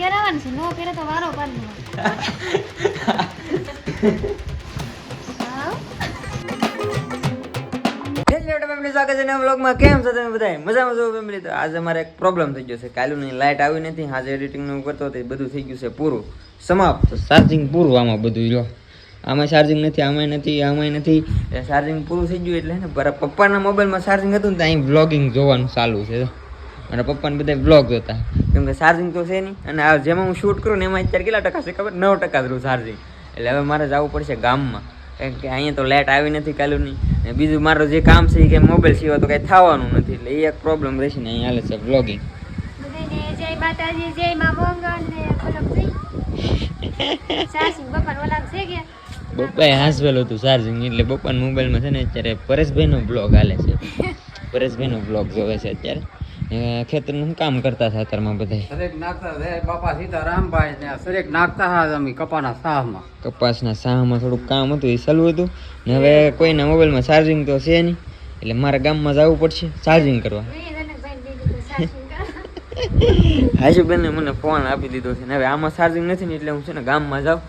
પહેરાવાનું છે નો પહેરે તો વારો પાડી ફેમિલી સ્વાગત છે નવા બ્લોગમાં કેમ છો તમે બધા મજામાં છો ફેમિલી તો આજે અમારે એક પ્રોબ્લેમ થઈ ગયો છે. કાલુની લાઇટ આવી નથી. આજે એડિટિંગનું કરતો હતો બધું થઈ ગયું છે પૂરું. સમાપ્ત. ચાર્જિંગ પૂરું આમાં બધું જો આમાં ચાર્જિંગ નથી આમાંય નથી આમાંય નથી. ચાર્જિંગ પૂરું થઈ ગયું એટલે ને પપ્પાના મોબાઈલમાં ચાર્જિંગ હતું ને ત્યાં બ્લોગિંગ જોવાનું ચાલુ છે. મારા પપ્પાને બધા બ્લોગ જોતા. કેમ કે ચાર્જિંગ તો છે નહીં. અને આ જેમાં હું શૂટ કરું ને એમાં અત્યારે કેટલા ટકા છે ખબર? નવ ટકા જ ચાર્જિંગ એટલે હવે મારે જવું પડશે ગામમાં. કારણ કે અહીંયા તો લાઇટ આવી નથી કાલુની. અને બીજું મારું જે કામ છે એ કે મોબાઈલ સિવાય તો કાંઈ થવાનું નથી. એટલે એ એક પ્રોબ્લેમ રહેશે ને અહીંયા હાલે છે બ્લોગિંગ જય માતાજી જય મા મંગળ ને કલમ થઈ ઓલા છે કે? પપ્પાએ હાંસવેલું હતું ચાર્જિંગ એટલે પપ્પાના મોબાઈલમાં છે ને અત્યારે પરેશભાઈનો બ્લોગ હાલે છે. પરેશભાઈનો બ્લોગ જોવે છે અત્યારે. ખેતરનું કામ કરતા હતા અત્યારમાં બધા સરેક નાખતા જય બાપા સીતારામભાઈ ને સરેક નાખતા હા અમે કપાના સાહમાં. કપાસના સાહમાં થોડુંક કામ હતું એ સલવું હતું. ને હવે કોઈના મોબાઈલમાં ચાર્જિંગ તો છે નહીં. એટલે મારા ગામમાં જવું પડશે ચાર્જિંગ કરવા. હાશુબેને મને ફોન આપી દીધો છે ને હવે આમાં ચાર્જિંગ નથી ને એટલે હું છે ને ગામમાં જાઉં.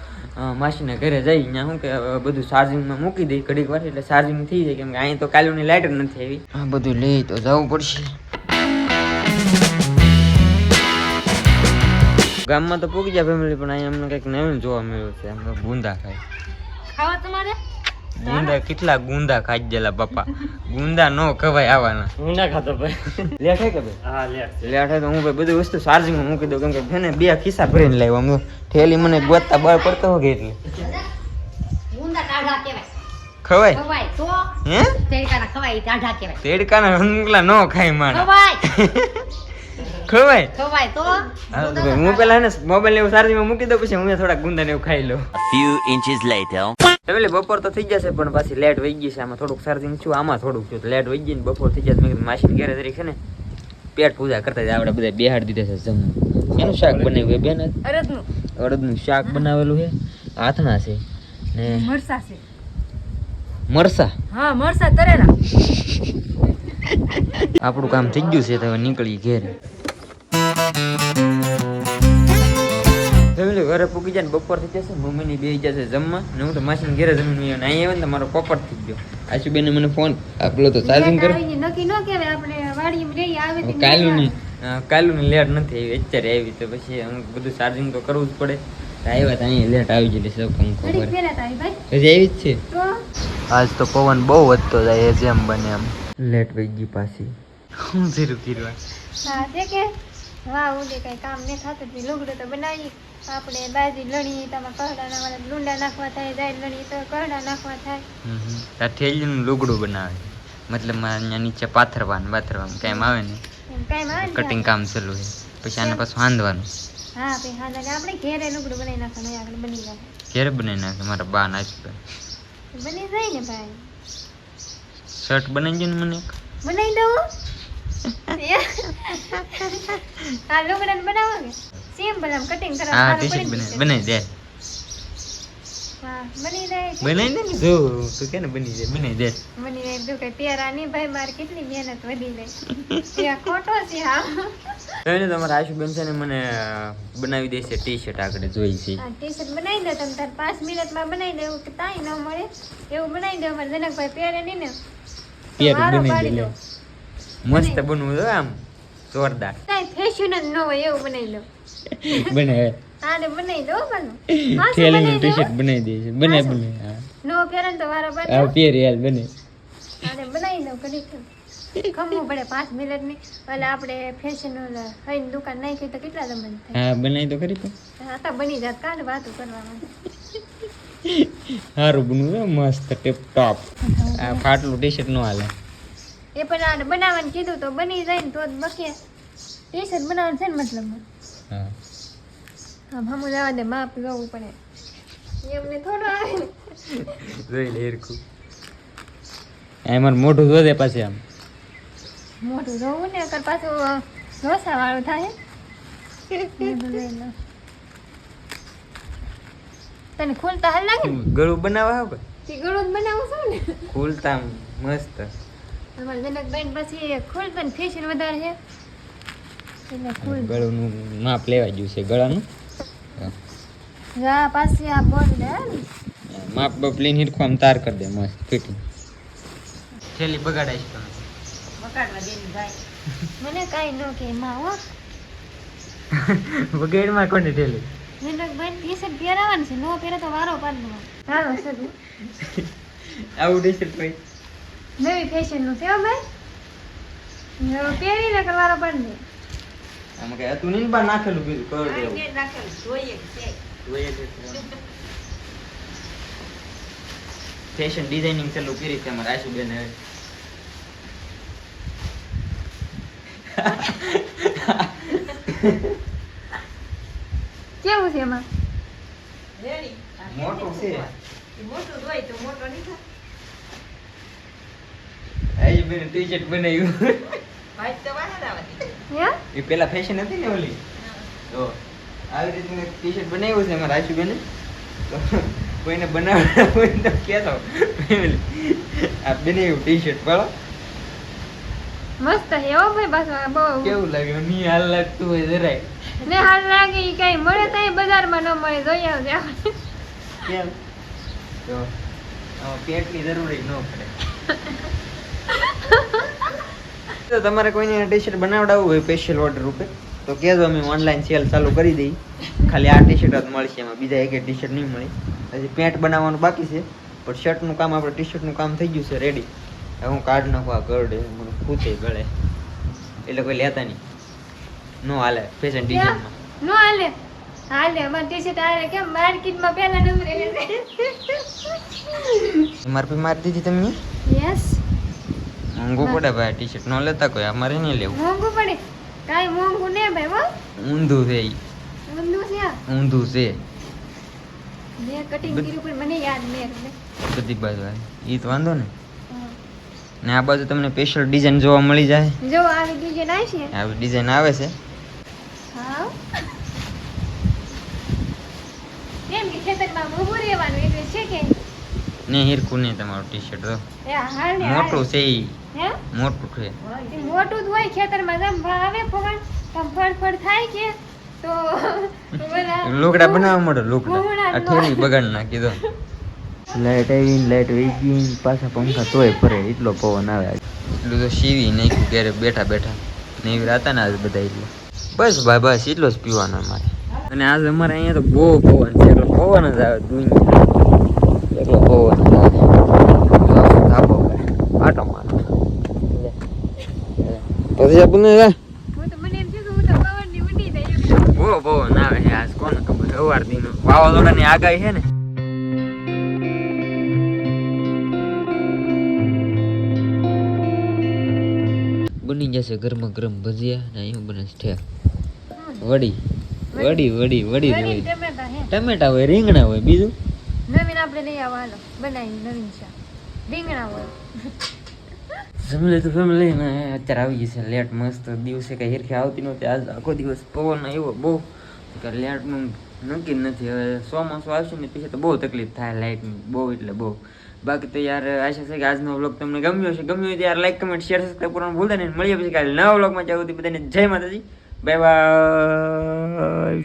માસીના ઘરે જઈ ત્યાં શું કે બધું ચાર્જિંગમાં મૂકી દઈ ઘડીક વાર એટલે ચાર્જિંગ થઈ જાય. કેમ કે અહીં તો કાલુની લાઇટ નથી આવી. આ બધું લઈ તો જવું પડશે. ગામમાં તો પૂગી જાય ફેમિલી પણ અહીંયા અમને કંઈક નવીન જોવા મળ્યું છે. અમે ગુંદા ખાય. ખાવા તમારે? ગુંદા કેટલા ગુંદા ખાઈ ગયેલા પપ્પા. ગુંદા નો ખવાય આવાના. હું ના ખાતો ભાઈ. લેઠે કે ભાઈ? હા લેટ લેઠે તો હું ભાઈ બધી વસ્તુ ચાર્જિંગમાં મૂકી દઉં. કેમ કે છે ને બે ખિસ્સા ભરીને લાવ્યો. આમ થેલી ઠેલી મને ગોતતા બળ પડતો હોય એટલે. ગુંદા કાઢા કહેવાય. ખવાય? ખવાય તો? હે? તેડકાના ખવાય કાઢા કહેવાય. તેડકાના રંગલા નો ખાય મારા ખવાય. ખવાય. ખવાય તો? હા પેલા ને મોબાઈલ ને એવું ચાર્જિંગમાં મૂકી દઉં પછી હું થોડા ગુંદા ને એવું ખાઈ લઉં. Few inches later. એટલે બપોર તો થઈ જશે પણ પાછી લેટ વહી ગઈ છે. આમાં થોડુંક ચાર્જિંગ છું આમાં થોડુંક છું લેટ વહી ગઈ ને બપોર થઈ જશે. મેં માસી ઘેરે તરીકે છે ને પેટ પૂજા કરતા જાય. આપણે બધા બેહાડ દીધા છે જમવું. એનું શાક બનાવ્યું બેન? અરદનું અડદનું શાક બનાવેલું છે. હાથના છે. ને મરસા છે. મરસા? હા મરસા તરેલા. આપણું કામ થઈ ગયું છે તો નીકળી ઘેર. ઘરે પૂકી જાય ને બપોર થઈ જશે મમ્મીની બે જશે જમવા ને હું તો માસીને ઘેરે જમીને આવ્યો ને અહીં આવ્યો ને તો મારો પોપટ થઈ ગયો. આશુબેને મને ફોન આપલો તો ચાર્જિંગ કરો. નક્કી ન કહેવાય આપણે વાડીમાં રહી આવે તે કાલુની કાલુની લેટ નથી આવી અત્યારે આવી તો પછી અમુક બધું ચાર્જિંગ તો કરવું જ પડે. આવ્યા તો અહીંયા લેટ આવી ગયેલી સૌ પંખો પછી પર પહેલા તો આવી ભાઈ. હજી આવી જ છે? આજ તો પવન બહુ વધતો જાય જેમ બને એમ. લેટ વહી ગઈ પાછી. હું ધીરું કીરવા હા કે વાહ ઉડે કઈ કામ ને થતું લુગડું તો બનાવી. આપણે બાજી લણી તમારે કરડા નાખવા ડુંડા નાખવા થાય જાય લણી તો કરડા નાખવા થાય. આ થેલીનું લુગડું બનાવે મતલબ અહીંયા નીચે પાથરવાનું પાથરવાનું કાંઈ આવે ને? કાંઈ આવે કટિંગ કામ ચાલુ છે. પછી આને પાછું હાંધવાનું હા ભાઈ હા આપણે ઘેરે લુગડું બનાવી નાખવાનું આગળ બની જાય. ઘેર બનાવી નાખે મારા બા નાચી બની જાય ને ભાઈ? શર્ટ બનાવી દે ને મને બનાવી દઉં? આ લુગડાને બનાવો સિમ્પલ આમ કટિંગ હા કરવા ટી શર્ટ બનાવી બનાવી દે હા બની જાય. બનાવી દે ને જો તું કે ને બની જાય બનાવી દે બની જાય તું કઈ પહેરા નહીં ભાઈ મારે કેટલી મહેનત વધી ગઈ ત્યાં ખોટો છે હા એને તમારા આશુબેન છે ને મને બનાવી દેશે ટી શર્ટ આગળ જોઈ છે હા ટી શર્ટ બનાવી દે તમે તાર પાંચ મિનિટમાં બનાવી દે એવું કે તાઈ ન મળે એવું બનાવી દે અમારે જનકભાઈ પહેરે નહીં ને તો બનાવી દે. મસ્ત બનવું આમ જોરદાર. ફેશન જ ન હોય એવું બનાવી લો. બનાવી. દો થેલીનું ટી શર્ટ બનાવી દે છે. હા નો તો વારો બને. હા બનાવી દો કરી ખમવું પડે પાંચ મિનિટની એટલે આપણે ફેશન હઈને દુકાન નાખી તો કેટલા દમન હા બનાવી તો ખરી પણ હા તો બની જાત કાંડ વાતો કરવામાં સારું બનવું મસ્ત ટીપ ટોપ આ ફાટલું ટી શર્ટ નો હાલે. એ પણ આ બનાવવાનું કીધું તો બની જાય ને તો જ બકે. ટી શર્ટ બનાવવાનું છે ને મતલબ હા. હા હમું જવા દે માપ જવું પડે. એમને થોડું આવે જોઈ લે હેરખું. એમાં મોઢું જોદે પાછી આમ. મોટું જોવું ને અગર પાછું ઢોસા વાળું થાય. તને ખુલતા હાલ લાગે ગળું બનાવવા હવે ગળું જ બનાવું છું ને. ખુલતા મસ્ત. અમારા જનકબેન પછી ખોલતા ને ફેશન વધારે છે. એટલે ફૂલ ગળાનું માપ લેવા ગયું છે ગળાનું. જા પાછી આ બોર્ડ ને. માપ બાપ લઈને હિરખું આમ તાર કરી દે મસ્ત ફિટિંગ. થેલી બગાડાઈશ તમે મને કાઈ ન કે માં હો. વગેડમાં કોને થેલી? મને ટી શર્ટ પહેરાવાનું છે નો પહેરે તો વારો પાડનો હાલો સદુ આવું ટી શર્ટ ભાઈ નવી ફેશનનું છે ભાઈ. પહેરીને કરવાનો પણ નહીં આમાં કે તું નહીં બા નાખેલું બીજું કર છે. ફેશન ડિઝાઇનિંગ ચાલુ કરી છે અમારા આશુબેન હવે? કેવું છે એમાં મોટું છે આશુબેન ટી શર્ટ બનાવ્યું હે? એ પેલા ફેશન હતી ને ઓલી? તો આવી રીતનું ટી શર્ટ બનાવ્યું છે અમારા આશુબેને તો કોઈને બનાવવા હોય તો કહેતો. આ બનાવ્યું ટી શર્ટ પાડો મસ્ત હેવો હો ભાઈ બસ આ બહુ. કેવું લાગ્યું? ની હાલ લાગતું હોય જરાય. ને હાલ લાગે ઈ કઈ મળે તો બજારમાં ન મળે જોઈ આવજે. કેમ? તો પેટની જરૂરી ન પડે. તો તમારે કોઈને ટી શર્ટ બનાવડાવવું હોય સ્પેશિયલ ઓર્ડર રૂપે તો કહેજો અમે ઓનલાઈન સેલ ચાલુ કરી દઈ ખાલી આ ટી શર્ટ જ મળશે એમાં બીજા એક ટી શર્ટ નહીં મળે. હજી પેન્ટ બનાવવાનું બાકી છે પણ શર્ટનું કામ આપણે ટી શર્ટનું કામ થઈ ગયું છે રેડી હવે હું કાઢ નાખું આ ગરડે મને ખૂતે ગળે. એટલે કોઈ લેતા નહીં. નો હાલે ફેશન ડિઝાઇનમાં નો હાલે? હાલે અમાર ટી શર્ટ હાલે. કેમ? માર્કેટમાં પહેલા નંબરે મારી મારી દીધી તમને? યસ મોંઘું પડે ભાઈ ટી શર્ટ ન લેતા કોઈ અમારે નહીં લેવું. મોંઘું પડે. કાંઈ મોંઘું ને ભાઈ હો. ઊંધું છે ઈ. ઊંધું છે? ઊંધું છે. મેં કટિંગ કર્યું પણ મને યાદ નહીં બધી બાજુ તો વાંધો ને ને આ બાજુ તમને સ્પેશિયલ ડિઝાઇન જોવા મળી જાય. જો આવી ડિઝાઇન આવી છે? આવી ડિઝાઇન આવે છે. હા. કેમ કે ખેતરમાં ઊભું રહેવાનું એટલે છે કે? ને હિરખું નહીં તમારું ટી શર્ટ તો ને મોટું છે ઈ. હે? મોટું છે. મોટું જ હોય ખેતરમાં. જેમ આવે પવન તો ફળ ફળ થાય કે તો લુગડા બનાવવા મળે આ ઠેલી બગાડ નાખી દો. લાઈટ આવી લાઈટ વેગી પાછા પંખા તોય ફરે એટલો પવન આવે એટલું તો સીવી નાખ્યું ક્યારે બેઠા બેઠા. નહીં રાતા ને આજ બધા એટલે. બસ ભાઈ બસ એટલો જ પીવાનો અમારે. અને આજ અમારે અહીંયા તો બહુ પવન છે. એટલો પવન જ આવે દુનિયા એટલો પવન જ આવે જો આખો ધાબો ભાઈ આટો મારો આવે આજ કોને ખબર સવારથી વાવાઝોડાની આગાહી છે ને? બની જશે ગરમા ગરમ ભજીયા ને અહીં બને છે ઠેર. વડી. વડી વડી વડી હોય. ટમેટા હે. ટમેટા હોય રીંગણા હોય બીજું? નવીન આપણે લઈ આવવાનો બનાવી નવીન છે. રીંગણા હોય. ફેમિલી તો જમી ને અત્યારે આવી ગઈ છે લેટ મસ્ત દિવસે કઈ હિરખી આવતી નહોતી. આજ આખો દિવસ પવન આવ્યો, બહુ. કે લેટનું નક્કી નથી. હવે ચોમાસું આવશે ને પછી તો બહુ તકલીફ થાય લાઇટની બહુ એટલે બહુ. બાકી તો યાર આશા છે કે આજનો વ્લોગ તમને ગમ્યો હશે. ગમ્યો હોય તો યાર લાઈક કમેન્ટ શેર સબસ્ક્રાઈબ કરવાનું ભૂલતા નહીં. મળીએ પછી કાલે નવા વ્લોગમાં જાવ બધાને જય માતાજી. Bye bye